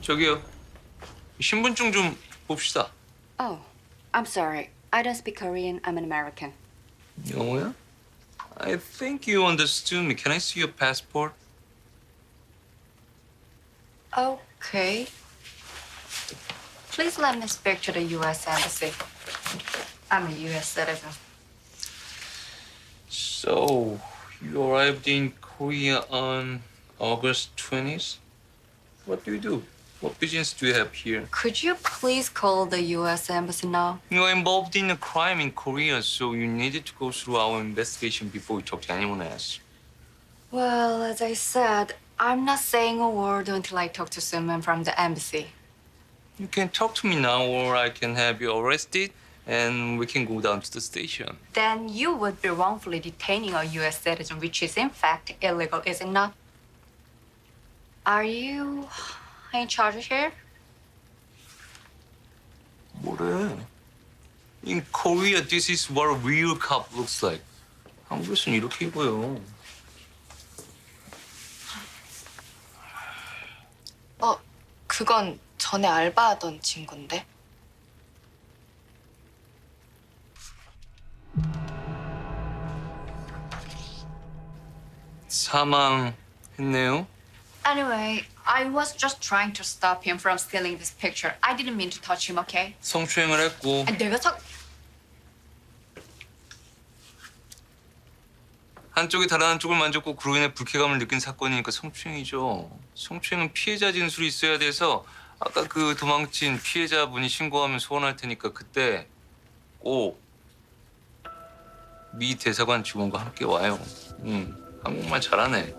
저기요. 신분증 좀 봅시다. Oh, I'm sorry. I don't speak Korean. I'm an American. 영어야? I think you understood me. Can I see your passport? Okay. Please let me speak to the U.S. Embassy. I'm a U.S. citizen. So, you arrived in Korea on August 20th? What do you do? What business do you have here? Could you please call the U.S. Embassy now? You're involved in a crime in Korea, so you needed to go through our investigation before you talk to anyone else. Well, as I said, I'm not saying a word until I talk to someone from the embassy. You can talk to me now, or I can have you arrested, and we can go down to the station. Then you would be wrongfully detaining a U.S. citizen, which is in fact illegal, is it not? Are you in charge here? 뭐래? In Korea, this is what a real cop looks like. 한국에서는 이렇게 입어요. 어, 그건 전에 알바하던 친구인데. 사망했네요. Anyway, I was just trying to stop him from stealing this picture. I didn't mean to touch him, okay? 성추행을 했고 아, 내가 사... 한쪽이 다른 한쪽을 만졌고 그로 인해 불쾌감을 느낀 사건이니까 성추행이죠. 성추행은 피해자 진술이 있어야 돼서 아까 그 도망친 피해자분이 신고하면 소환할 테니까 그때 꼭 미 대사관 직원과 함께 와요. 음, 한국말 잘하네.